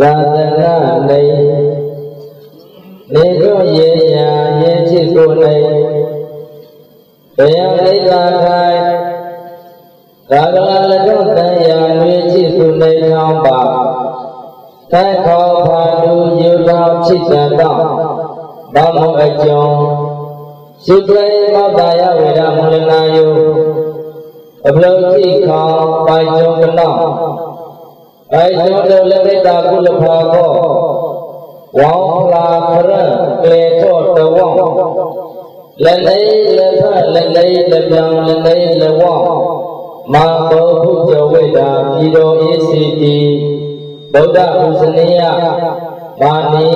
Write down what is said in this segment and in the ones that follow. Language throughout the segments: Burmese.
လာသနာနေနေတို့ရေညာရေချစ်ကိုနေဘယံလိလာထိုင်သာဂလလတော့တန်ရာငွေချစ်ကိုနေထောင်းပါထိုင်ခေါ်ဖာလူယူတော်ချစ်တဲ့တော့ဘာမအကြောင်းရှိသွေမတာယဝေဒမူလနာယုအပလောတိခေါပိုင်ကျုံက နောပိုင်ကျုံတို့လက်ဝိတာကုလဖာကောဝေါလာခရကေထောတဝေါလက်လေးလက်ဖလက်လေးလက်ပြောင်လက်လေးလက်ဝေါမာဘောဘုဇဝိတာပြည်တော်အေးစီတီဗုဒ္ဓဥစနိယမာနီ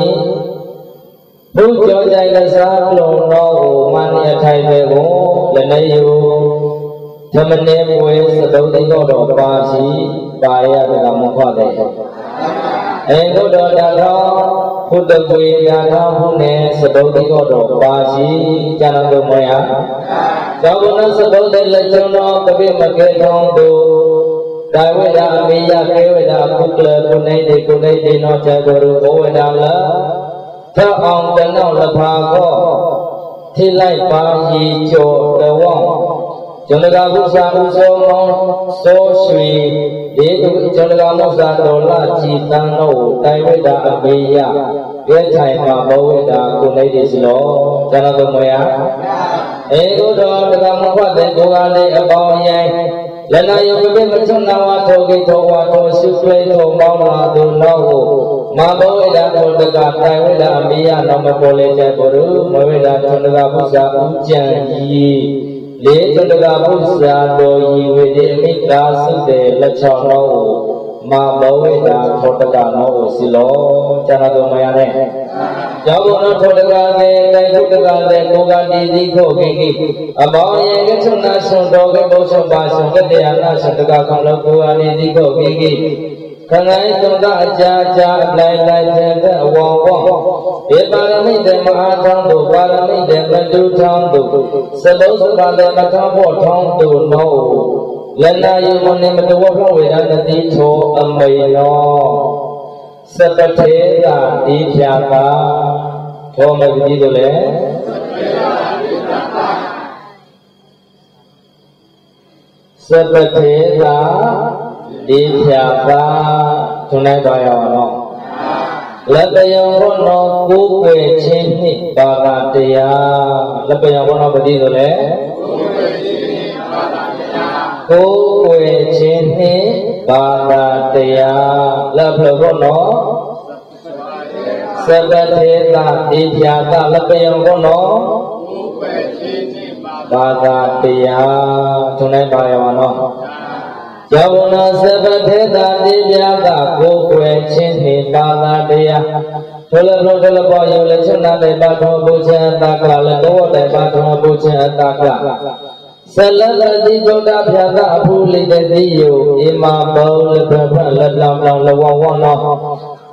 ဘုကျော်ကြိုင်ကစားလုံးတော်ကိုမန္တရထိုင်ပဲကိုလက်နေယူ သမနေမွေသတုံးသိတော်တော်ပါစီပါရကမခွတဲ့အဲဘုဒ္ဓတာတော်ဘုဒ္ဓကွေတာတော်ဘုနဲ့သတုံးသိတော်တော်ပါစီကျန်တော်မွေဟာသောဘုနသတုံးတဲ့လက်ကျုံတော်ကပိမကေထောင်းတို့ဒါဝိဒာအမိယကေဝိဒာပုကလကုနေတိကုနေတိနောဇဂရုဘောဝိဒာလထအောင်တနောက်လဖာကောထိလိုက်ပါရီကျော်တော် ကျွန်တကာဘုရားဥသောမောသောရွှေဒီကျွန်တကာမုစာတော်လာကြည်တန်းတို့တိုင်ဝိတာအမေယရဲထိုင်မှာဘဝိတာကိုနေဒီစလောဇာနတော်မယအေကုတော်တကာမဖတ်တဲ့ကိုယ်ကလေးအပေါင်းရိုင်းလက်နာယုံပိမချုံနာဝထောကိထောဝါထောစုဆွေထောမောင်းလာသူနောက်ကိုမာဘောဝိတာတော်တကာတိုင်ဝိတာအမေယနောမပေါ်လေတဲ့ကိုရုမဝိတာကျွန်တကာဘုရားဥကြံကြီး လေတတကဘုရားတော်ဤဝေဒီမိတာစုတဲ့လက်ချောင်းတော်ကိုမာဘောဝိတာထောတကနောကိုစီလောကျန်တော်မရနဲ့ကျောင်းတော်ထောတကတဲ့တိုင်ထုတကတဲ့ကိုကတိတိခိုကိကိအဘောင်းရဲ့ကချုနာဆွန်တော်ကဘုဆုံးပါဆုံးကတရားနာစတကခေါလောကိုအနိတိခိုကိကိ ခန္ဓာဤသုံးသာအကြာကြာလိုက်လိုက်တဲ့တဲ့အဝေါ်ဝေါ်ဒီပါရမိတေမဟာထောင်းတို့ပါရမိတေမတုထောင်းတို့စလုံးစပါတေမထောင်းဖို့ထောင်းတို့နောလနာယုမနိမတဝဖဝေဒနတိသောအမိနောစပထေတာဒီဖြာပါသောမဂတိတို့လည်းစပထေတာ ဒီဖြာပါထုံလိုက်ပါရအောင်နော်လက်ပယံဘုနောကိုယ်ွယ်ခြင်းနှင့်ပါတာတရားလက်ပယံဘုနောပတိဆိုလေကိုယ်ွယ်ခြင်းနှင့်ပါတာတရားလက်ဖလဘုနောသဗ္ဗတေတာဒီဖြာတာလက်ပယံဘုနောပါတာတရားထုံလိုက်ပါရအောင်နော် ယောဂနာသဗ္ဗထေတာတိပြာကကိုယ်ွယ်ခြင်းနှင့်ပါတာတရားဒုလဘဒုလဘောယောလချုနာတေပါထောဘုချံအတကလတောတေပါထောဘုချံအတကဆလလတိဒုဒ္ဒဖြာကအဖူလိတတိယဣမဘောလဘဖလလောင်လောင်လဝဝနော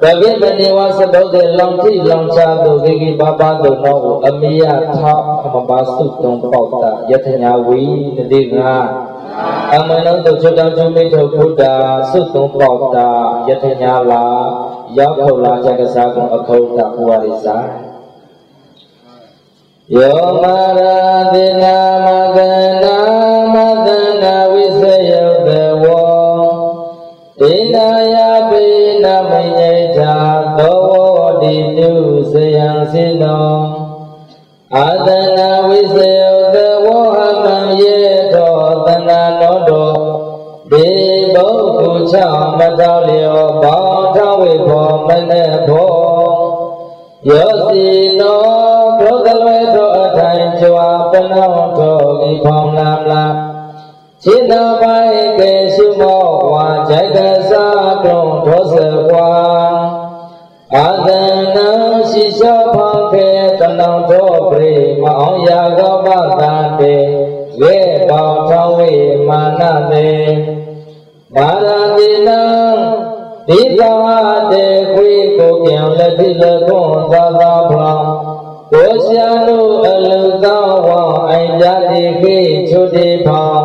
ဘဂိမနိဝသတုတေလောင်တိလောင်ချတုဂိဂိပပတုနောအမိယထာမပါစုတုံပေါတ္တယတညာဝိတတိငါ အမနုတုချတံချုံမိထုဘုဒ္ဓသုသုံးပေါတာယထညာလာရောက်ခုလာချက်ကစားကုန်အခုတ္တဘဝရိစာယောမာရာတိနာမသနာမသနာဝိစယောတဝောဒေနာယပိနမညိထာသောဝတိတုဇယံစိနောအာသနာဝိစယော ခုချမတော်လျောဘောင်းထဝိဖောမနေဖောယောစီနောဒုသလွေသောအထိုင်ကြွာပနောထောဤဖောင်းလာလာခြေနာပိုင်ကေရှုမောဝါဇိုက်ကစားတုံထောစဝါအာသနာရှိသောဖောင်းခေတနောထောပရိမအောင်ရာဂမသန္တေဝေပေါထောဝေမာနတေ မာရတိနံဒီသာတေခွေကိုပြန်လက်တိလကွန်သာသာဖလောင်ကိုရှာလူအလူသောဝံအိုင်ကြတိခိချုတိဖောင်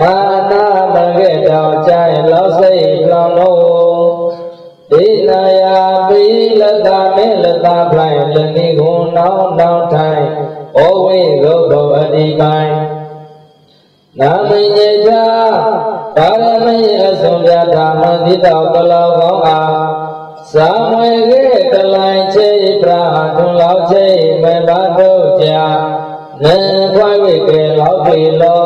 မာနာမကေတောကြိုင်လောက်စိတ်လောင်လုံးဒိနာယသာဖလိုက်လနိခုနောင်နောင်ထိုင်ဩဝိရုဒ္ဓအတိကိုင်နာမညေချာ ပါရမီအဆုံးပြဓမ္မသီတောကလောကောင်းအားသာမွေကေတလိုင်းချေပရာထုံလောက်ချေမေဘာတို့ကြာနေခွိုက်ဝိကေလောက်ပြီလော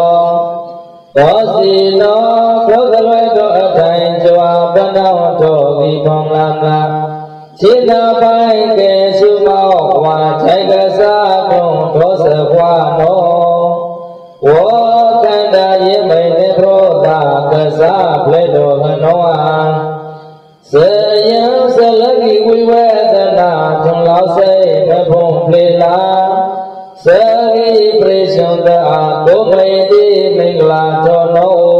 သောစီနောသောကလွယ်တို့အထိုင်ကြွာပဏဝတောဒီပေါင်းလာသာခြေနာပိုင်ကေရှုမောဝါခြိုက်ကစားဘုံဒောစခွာနော ကစားဖလက်တော်ဟနောအဇယံဇလကိဝိဝေဒနာထုံလောက်စိတ်မဖုံဖလေလာသရိပရိရှံတအာဒုမိတိမင်္ဂလာထောနော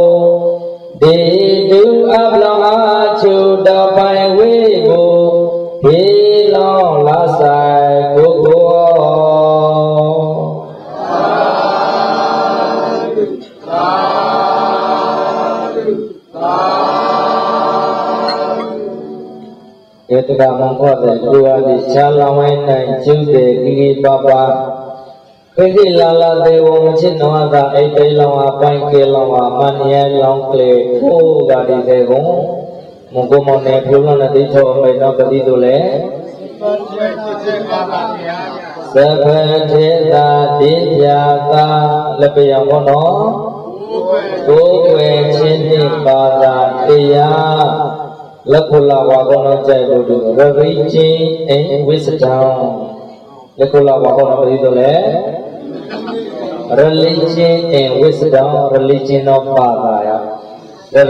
တကမံခေါ်တဲ့လူအားဒီချာလောင်းဝိုင်းနိုင်ကျုပ်တဲ့ကိကိပါပါပိဋိလာလာဒေဝမချစ်နောသာအိတေလောင်းအပိုင်းကေလောင်းအမန်ယလောင်းကလေကိုဂါဒီတဲ့ကုံမုံကုမောင်နဲ့ပြုလုံးနဲ့တိထောအမိတ်တော့ပတိတို့လေသဗ္ဗထေတာတိပြာသာလက်ပြံဘောနော်ကိုယ်ွယ်ချင်းနှင့်ပါတာတရား လက်ခုလာဝါကောနောကြိုက်လို့ရရိချင်းအင်းဝိစတံလက်ခုလာဝါကောနောပတိတို့လေ religion and wisdom religion of ဘာသာရ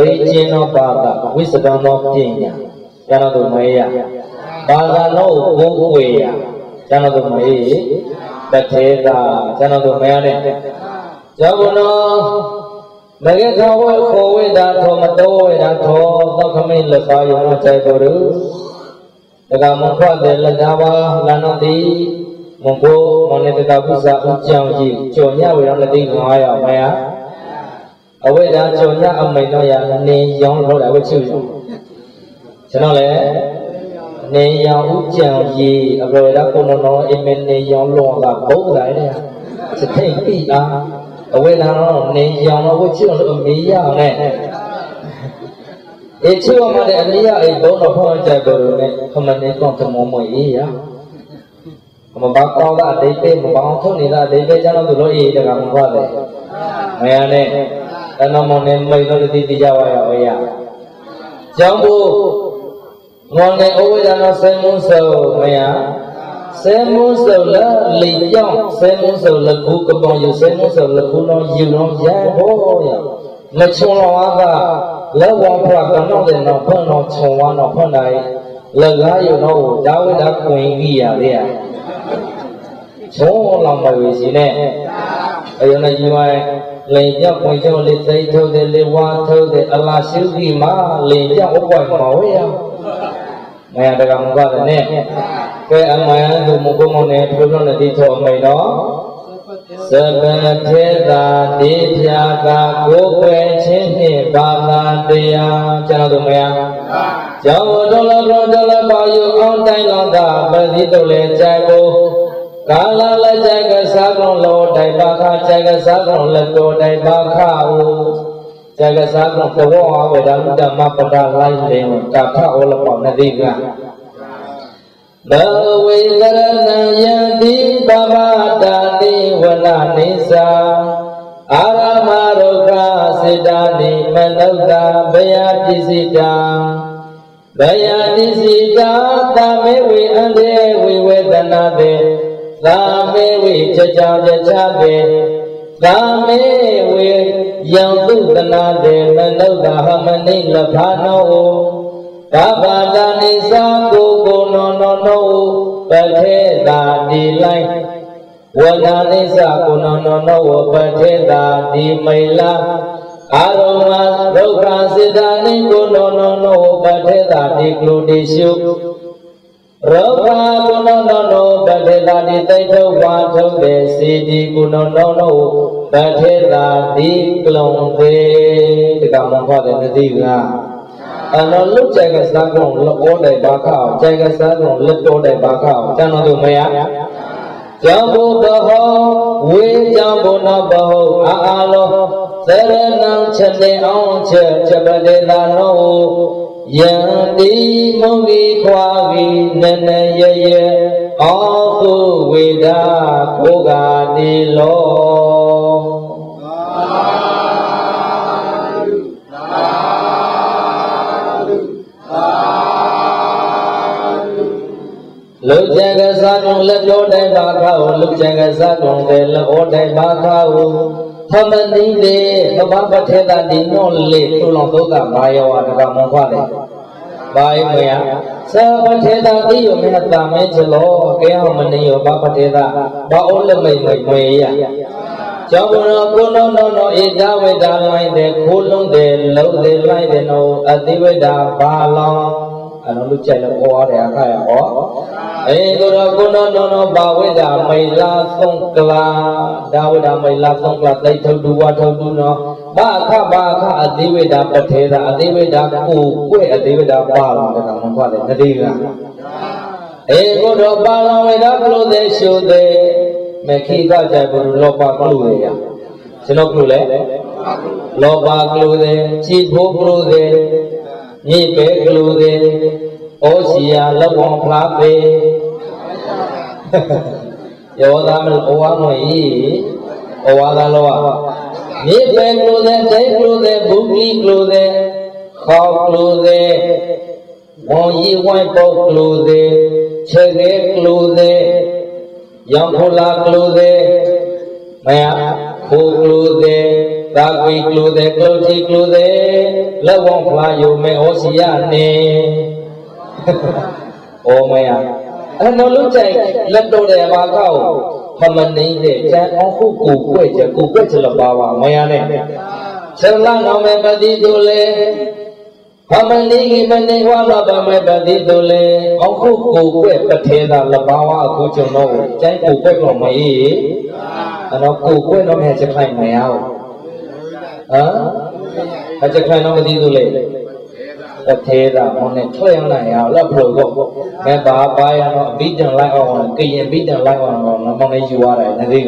religion of ဘာသာ wisdom of ပညာကျန်တော့မေးရဘာသာလို့ဘုဝေရကျန်တော့ မေးတထေသာကျန်တော့မေးရတယ်ကျောင်းတော်မဂေခဝေခောဝေတာထောမတောဝေတာထောသောခမိလက်ပါယောใจတော်ရတကမဖွတ်တဲ့လက်သားပါလန်တော်သည်မုံကိုမောင်နေတကပုစာဥကြောင့်ကြီးကြော်ညဝေရောလက်သိ900မယအဝိဒါကြော်ညအမိန်တော့ရနေရောင်းလို့လည်းဝှချုကျွန်တော်လည်းနေရောင်ဥကြောင့်ကြီးအဘရကုဏနောအမနေရောင်းလောကဘုရားတဲ့စထိတ်ပြီအား အဝေလာတော့နေရောင်တော့ချစ်လို့မေးရနဲ့အချို့မှာတဲ့အမိရအိဘုံတော်ဟောကြတယ်လို့နဲ့ခမနေကောင်းတမမွေးရမဘာကောင်းတာဒိဋ္ဌိမဘောင်ထုတ်နေတာဒိဋ္ဌိကြောင့်လို့လို့အေးတကမဟုတ်ပါဘူးမရနဲ့တဏမောနဲ့မိတ်တို့တိတိကြပါရဝေရကျောင်းကိုငေါ်နေဩဝေဒနာဆိုင်မှုဆိုမရ ဆေမုန်းစုံလာလီကြောင့်ဆေမုန်းစုံလကူကပောင်ယူဆေမုန်းစုံလကူလုံးယူလုံးရဘောရမချုံလောကလက်ဝါဖွာကတော့တဲ့တော့ဖွင့်တော့ခြုံဝါတော့ဖွင့်တိုင်းလက်ကားယူတော့ဒါဝိဒကွင်ကြီးရတဲ့ချုံလောင်မဝေစီနဲ့အယုံနဲ့ကြီးဝိုင်းလိန်ပြောက်ပွင့်ကျော်လေးသိထုတ်တဲ့လေးဝါထုတ်တဲ့အလားရှိပြီမှာလိန်ပြောက်ဥပ္ပိုင်မောရမယတကမကတဲ့နဲ့ ကဲအမယသူမကုမနဲ့ပြုလို့နဲ့ဒီထောအမိန်တော့သဗ္ဗထေတာတိပြာကကိုယ်ွယ်ချင်းနှင့်ဘာသာတရားကျွန်တော်တို့မယကျောင်းတော်တော်တော်တော်ပါယူအောင်တိုင်းလောကပတိတုလည်းကြိုက်ဖို့ကာလလက်ကြိုက်ကစားကောင်းလောတိုင်ပါခကြိုက်ကစားကောင်းလက်တော်တိုင်ပါခဟုကြိုက်ကစားကောင်းဘဝဝေဒမတမပဒလိုက်လင်ကဖဩလပောနတိက ဘဝေကရဏယတိပမတာတိဝနနိသာအာရမရုခစေတာနိမနုဿဘယပစ္စည်းတာဘယပစ္စည်းတာသမေဝေအန္တေဝိဝေဒနာတေသာမေဝိချချာချချပေသာမေဝေယံသုတနာတေမနုဿဟမနိလဖာနော သဗ္ဗတာနိသာကိုကိုနောနောနောပထေတာဒီလိုက်ဝဒနိစ္စကိုနောနောနောပထေတာဒီမိလာအာရုံမဒုက္ခစေတနိကိုနောနောနောပထေတာဒီကလုတိရှုရောဂကုဏနောနောပထေတာတိသိထုဝါထုတဲ့စီဒီကုဏနောနောပထေတာတိကလုံသေးတကမဟောတဲ့နတိက အနော်လုတ်ကြိုက်ကစားကုန်လောတဲ့ဘာခအောင်ကြိုက်ကစားကုန်လက်တော်တဲ့ဘာခအောင်ကျန်တော်သူမရကြောင့်ဘုဘဟောဝေကြောင့်ဘုနာဘဟောအာအာလောသရဏံချက်နေအောင်ချက်ချက်ပတေသာနောယံတိမုန်ဒီခွာပြီးနနရရအောဟုဝေဒကိုကာတိလော လုတ်ကြကစားကုန်လက်တော်တိုင်ပါခါကိုလုတ်ကြကစားကုန်တဲ့လောတိုင်ပါခါကိုသမတိလေသဘာပထေတာဒီနောလေသူလောသုဒ္ဓဘာယောဝတကမောခွတယ်ဘာယမယသပထေတာတိယောမေတာမေချလောကေဟမနိယောဘာပထေတာဘာဩလမိတ်မိတ်မေယကျောင်းတော်ကိုနောနောနောဧဇဝေတာလိုက်တဲ့ခိုးလုံးတဲ့လုံးတဲ့လိုက်တဲ့နောအတိဝေတာဘာလောင်အလုံးလူကြိုက်လို့ဟောရတယ်အခါရဟော အေကိုရောကုဏနောနောဘာဝိဒမိလာသုံးကလာဒါဝိဒမိလာသုံးကလာတိတ်ထုတုဝထုတုနောဘာခဘာခအတိဝိဒပထေသာအတိဝိဒကိုကိုယ်အတိဝိဒပါလောတကမခွာတယ်တတိကအေကိုရောပါလောဝိဒကလုသေးရှုသေးမခိကကြဘုလောဘကလုသေးရကျွန်တော်ကလုလေလောဘကလုသေးကြည်ဖို့ကလုသေးညိပဲကလူသေး ဩစီယာလက်ဝံဖလားပေယောသားမလို့ဩဝါမွေဩဝါသာလောညိပဲကလူသေးဒိကလူသေးဘုကလီကလူသေးခေါကလူသေးဝံဤဝိုင်းပုတ်ကလူသေးခြေခဲကလူသေးရောင်ဖလာကလူသေးမယခိုကလူသေးသာကွေကလူတဲ့ကလုတိကလူတဲ့လက်ဝံဖလာယုံမဲဩစီယနေ ဩမေယအဲ့တော့လူကြိုက်လက်တော်တဲ့ဘာကောက်ဖမနေတဲ့ကျန်အောင်ခုကိုကွဲ့ချက်ကိုကွဲ့ချက်လပါပါမယနဲ့ဆရလနောမေပတိတုလေဖမနိကိမနိဝါလပမေပတိတုလေအောင်ခုကိုကွဲ့ပထေသာလပါဝအခုကျွန်တော်ကိုကျန်ကိုကွဲ့တော့မေးအဲ့တော့ကိုကွဲ့တော့မြတ်ချက်ခိုင်မရဘူးဟမ်အချက်ခိုင်တော့မသိဘူးလေ တထေတာဟောနဲ့ထွက်ရနိုင်အောင်လက်ဖလို့ကောမဲပါပါရတော့အဘိဓမ္လိုက်အောင်ကရင်ဘိဓမ္လိုက်အောင်တော့မောင်လေးယူရတယ်နသိက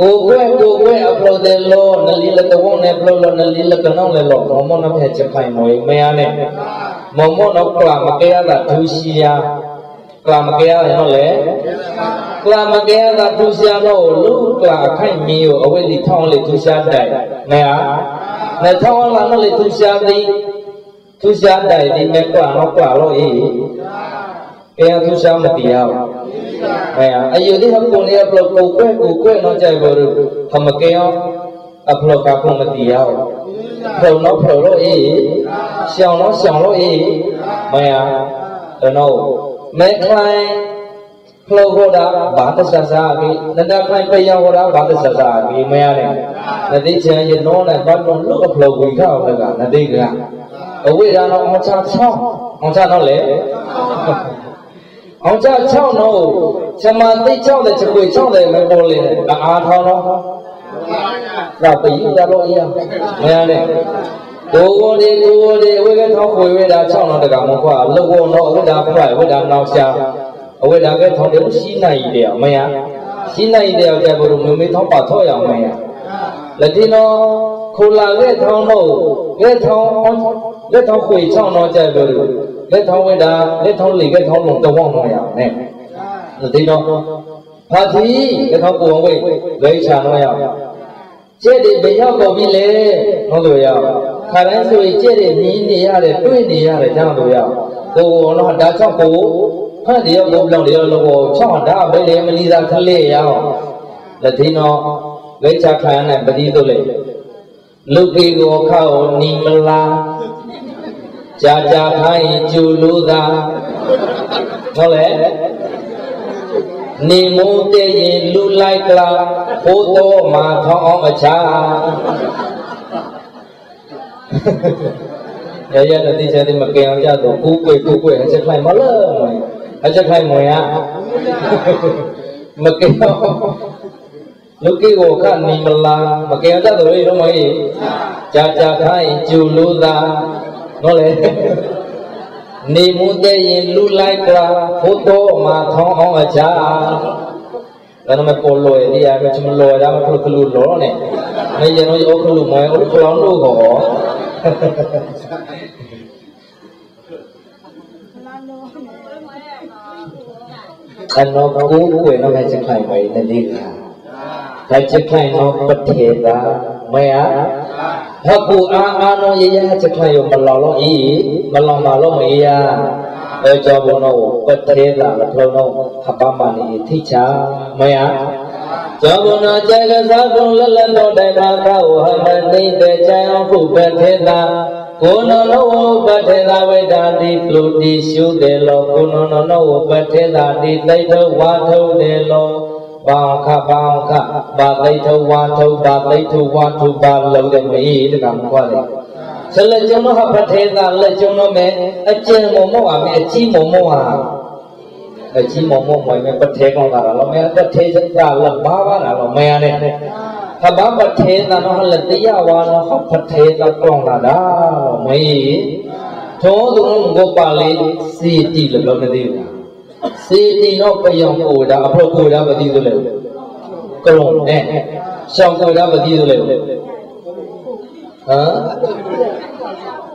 ကိုကွဲကိုကွဲအဖလို့တယ်လို့နလီလက်တော့နဲ့ဖလို့လို့နလီလက်ကတော့လေလို့မောင်မနဖက်ချက်ခိုင်မွေမရနဲ့မောင်မတော့ကလာမကရတာဒုရှိယာကလာမကရရတော့လေကလာမကဲသာသူရှာတော့လူကလာခိုင်မီကိုအဝိလိထောင်းလေသူရှာတိုင်နေဟာနေထောင်းလာတော့လေသူရှာသည် သူရှာတိုင်ဒီမဲ့ကွာတော့ကွာလို့အေးကဲသူရှာမတရားဘူးအဲအယုဒီဟပုံလေးအပလောကိုကွဲကိုကွဲတော့ကြိုက်ဘောလို့ခမကဲအောင်အပလောကကုမတရားဘူးဖုံတော့ဖုံလို့အေးရှောင်းတော့ရှောင်းလို့အေးမရတော့မဲခလိုင်းဖလောဟောတာဘာတဆဆာဘိနတခိုင်ပယဟောတာဘာတဆဆာဘိမရနဲ့နတိချံရနောနဲ့ဘာတော်လို့ဖလောဝိထောက်ကနတိက အဝိဒါနောအောင်ချ6အောင်ချတော့လေအောင်ချ6တော့ဇမတိ6တဲ့ချွေ6တဲ့မပေါ်လေအားထောင်းတော့ဒါပိယတော့အရာမရနဲ့ကိုယ်ကိုယ်ဒီကိုယ်ကိုယ်ဒီဝိကထောင်းဝေဝေတာ6တော့တကမခွာလောကောတော့ဝိဒါဖိုက်ဝိဒါနောက်ရှာအဝိဒါကထောင်းတယ်ရှိနိုင်တယ်မရရှိနိုင်တယ်ကြဘုရုံမေထောင်းပါထောရအောင်မရလက်ဒီနော ခိုလာခဲ့ထောင်းတော့ခဲ့ထောင်းလက်ထောင်းခွေချောင်းတော့ကြဘုရုလက်ထောင်းဝိဒါလက်ထောင်းလေခဲ့ထောင်းလုံးတော့မရနဲ့လက်ဒီနောဖာတိလက်ထောင်းကိုဝိဝိချာတော့ရကျဲ့တယ်ဘယ်ရောက်ပေါ်ပြီလဲဟုတ်လို့ရခါတိုင်းဆိုရင်ကျဲ့တယ်မြင်နေရတယ်တွေ့နေရတယ်ကြောင်းလို့ရကိုယ်ကတော့ဒါကြောင့်ကိုဖတ်တယ်ရောဘုံလောက်တယ်ရောလောချောင်းဒါပဲလေမလီသာခလေးရအောင်လက်ထင်းတော့လက်ချခံရတဲ့ပတိတို့လေ လူပေကိုခောက်နီမလားကြာကြာခိုင်းကျူလို့သာဟုတ်လေနေမိုးတဲ့ရင်လူလိုက်ကလာဘိုးတော်မှာထောင်းအောင်အခြားရရတဲ့တိကျတဲ့မကင်အောင်ကြတော့ကိုကိုကိုကိုအချက်ခိုင်းမလားအချက်ခိုင်းမွန်ရမကင်အောင် လူကိကိုကနေမလားမကင်ကြတော့ရေတော့မကြီးကြာကြာခိုင်းကျူလို့သာနော်လေနေမှုတဲ့ရင်လူလိုက်ကဘုတော်မှာထောင်းအောင်အချာဒါနမပေါ်လို့ရရကချမလို့ရမှာခလူလောနဲ့မေကျွန်တော်ရုပ်ခလူမဲဥခလောင်း လို့ခေါ်အနောကိုကိုယ်တော့ချက်ခိုင်ပါလေတည်းကဒါချက်ခိုင်တော့ပထေတာမဲဟာဟောကူအာအာနောရရချက်ခိုင်ရောမလောင်လို့ဤမလောင်ပါလို့မရအဲကြောင့်ဘုနောပထေတာမထုံတော့ဟပမနီထိချာမဲကြောင့်ဘုနောကျေကစားကုံလလတော်တိုင်ပါကဝဟမတိတေချံဟုပထေတာကိုနောနောပထေသာဝိဒါတိပလူတိရှုတေလောကိုနောနောပထေသာတိတိတ်ထဝါထုတေလော ဘာခဘာခဘာတိတ်ထဝါထုဘာတိတ်ထဝါထုဘာလုံးတဲ့မေးတကမခွာလေဆလကျုံနောပထေသာလက်ကျုံနောမဲအကျဉ်မောမောအမေအကြီးမောမောဟာအကြီးမောမောမွေမဲပထေကောင်းတာလောမဲပထေစတာလဘာဘာလာလောမဲရတဲ့ဟဘပထေသနောလတယဝါနောဟပထေသကောင်းလာတာမေသောသူကိုပါလေစီတီလို့ပြောမသိဘူး စီတီတော့ပယောင်ကိုတာအဖို့ကိုတာမသိဘူးလေကလုံးနဲ့ရှောင်းကိုတာမသိဘူးလေဟမ်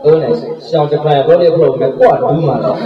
ဟုတ်နေရှောင်းတစ်ခါဘောလေးဖလို့မဲ့ကွာဒူးမှာတော့